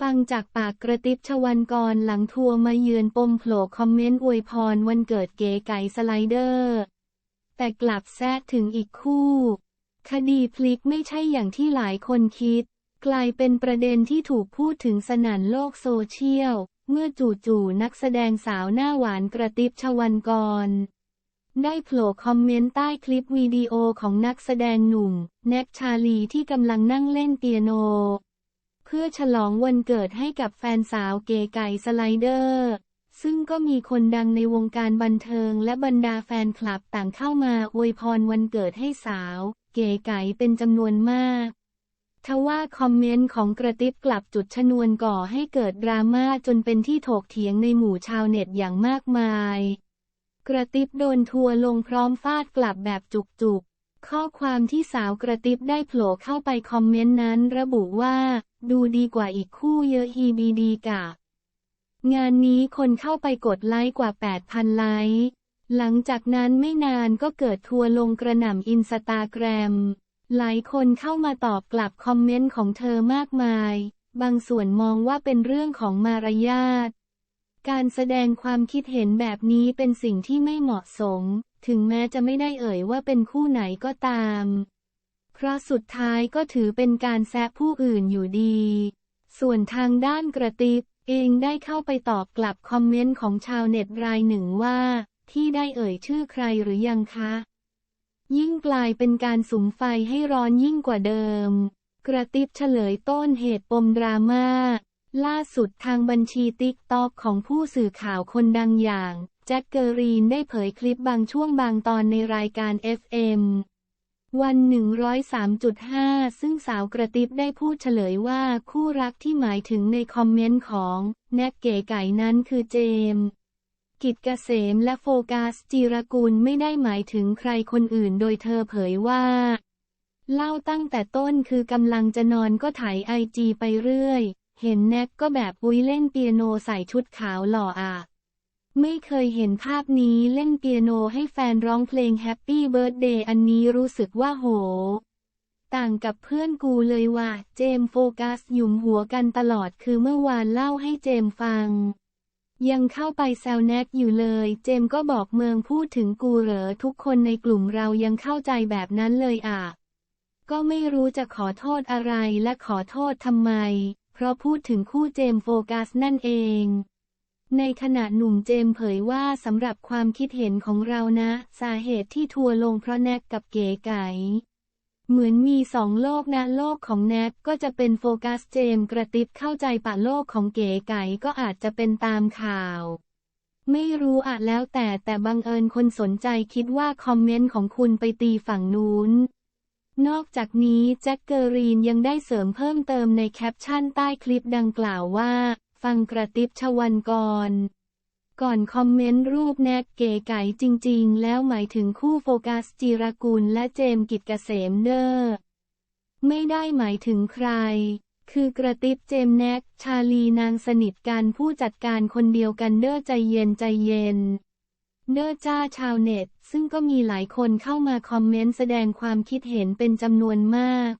ฟังจากปากกระติบชวันกรหลังทัวร์มาเยือนปมโผล่คอมเมนต์อวยพรวันเกิดเก๋ไก่สไลเดอร์ แต่กลับแซะถึงอีกคู่ คดีพลิกไม่ใช่อย่างที่หลายคนคิด กลายเป็นประเด็นที่ถูกพูดถึงสนั่นโลกโซเชียล เมื่อจู่ๆนักแสดงสาวหน้าหวานกระติบชวันกร ได้โผล่คอมเมนต์ใต้คลิปวิดีโอของนักแสดงหนุ่ม แน็กชาลีที่กำลังนั่งเล่นเปียโน พื่อฉลองวันเกิดให้กับแฟนสาวเก๋ไก่สไลเดอร์ ซึ่งก็มีคนดังในวงการบันเทิงและบรรดาแฟนคลับต่างเข้ามาอวยพรวันเกิดให้สาว เก๋ไก่เป็นจำนวนมากทว่าคอมเมนต์ของกระติบกลับจุดชนวนก่อให้เกิดดราม่าจนเป็นที่ถกเถียงในหมู่ชาวเน็ตอย่างมากมาย กระติบโดนทัวลงพร้อมฟาดกลับแบบจุกๆ ข้อความที่สาวกระติบได้โผล่เข้าไปคอมเมนต์นั้นระบุว่า ดูดีกว่าอีกคู่เยอะฮีบีดีกะ งานนี้คนเข้าไปกดไลค์กว่า 8,000 ไลค์ หลังจากนั้นไม่นานก็เกิดทัวร์ลงกระหน่ำอินสตาแกรม หลายคนเข้ามาตอบกลับคอมเมนต์ของเธอมากมาย บางส่วนมองว่าเป็นเรื่องของมารยาท การแสดงความคิดเห็นแบบนี้เป็นสิ่งที่ไม่เหมาะสม ถึงแม้จะไม่ได้เอ่ยว่าเป็นคู่ไหนก็ตาม เพราะสุดท้ายก็ถือเป็นการแซะผู้อื่นอยู่ดี ส่วนทางด้านกระติบเองได้เข้าไปตอบกลับคอมเมนต์ของชาวเน็ตรายหนึ่งว่า ที่ได้เอ่ยชื่อใครหรือยังคะ ยิ่งกลายเป็นการสุมไฟให้ร้อนยิ่งกว่าเดิม กระติบเฉลยต้นเหตุปมดราม่าล่าสุดทางบัญชีติ๊กตอกของผู้สื่อข่าวคนดังอย่าง แจ็คเกอรีนได้เผยคลิปบางช่วงบางตอนในรายการ FM วัน 103.5 ซึ่งสาวกระติบได้พูดเฉลยว่าคู่รักที่หมายถึงในคอมเมนต์ของแน็กเก๋ไก่นั้นคือเจมส์กิจเกษมและโฟกัสจีรกุลไม่ได้หมายถึงใครคนอื่นโดยเธอเผยว่า เล่าตั้งแต่ต้นคือกำลังจะนอนก็ถ่ายไอจีไปเรื่อย เห็นแน็กก็แบบอุ้ยเล่นเปียโนใส่ชุดขาวหล่ออะ ไม่เคยเห็นภาพนี้เล่นเปียโนให้แฟนร้องเพลงแฮปปี้เบิร์ดเดย์อันนี้รู้สึกว่าโห ต่างกับเพื่อนกูเลยว่าเจมโฟกัสหยุมหัวกันตลอดคือเมื่อวานเล่าให้เจมฟัง ยังเข้าไปแซวแน็กอยู่เลย เจมก็บอกเมืองพูดถึงกูเหรอทุกคนในกลุ่มเรายังเข้าใจแบบนั้นเลยอะ ก็ไม่รู้จะขอโทษอะไรและขอโทษทำไม เพราะพูดถึงคู่เจมโฟกัสนั่นเอง ในขณะหนุ่มเจมเผยว่าสำหรับความคิดเห็นของเรานะ สาเหตุที่ทัวลงเพราะแน็กกับเก๋ไก่เหมือนมีสองโลกนะโลกของแน็กก็จะเป็นโฟกัสเจมกระติบเข้าใจปะโลกของเก๋ไก่ก็อาจจะเป็นตามข่าว ไม่รู้อะแล้วแต่แต่บังเอิญคนสนใจคิดว่าคอมเมนต์ของคุณไปตีฝั่งนู้น นอกจากนี้แจ็คเกอรีนยังได้เสริมเพิ่มเติมในแคปชั่นใต้คลิปดังกล่าวว่า ฟังกระติบชวันกร ก่อนคอมเมนต์รูปแน็กเก๋ไก่จริง ๆ แล้วหมายถึงคู่โฟกัสจีรกุลและเจมกิจเกษมเดอร์ไม่ได้หมายถึงใคร คือกระติบเจมแน็กชาลีนางสนิทกันผู้จัดการคนเดียวกันเด้อใจเย็นใจเย็นเด้อจ้าชาวเน็ต ซึ่งก็มีหลายคนเข้ามาคอมเมนต์แสดงความคิดเห็นเป็นจำนวนมาก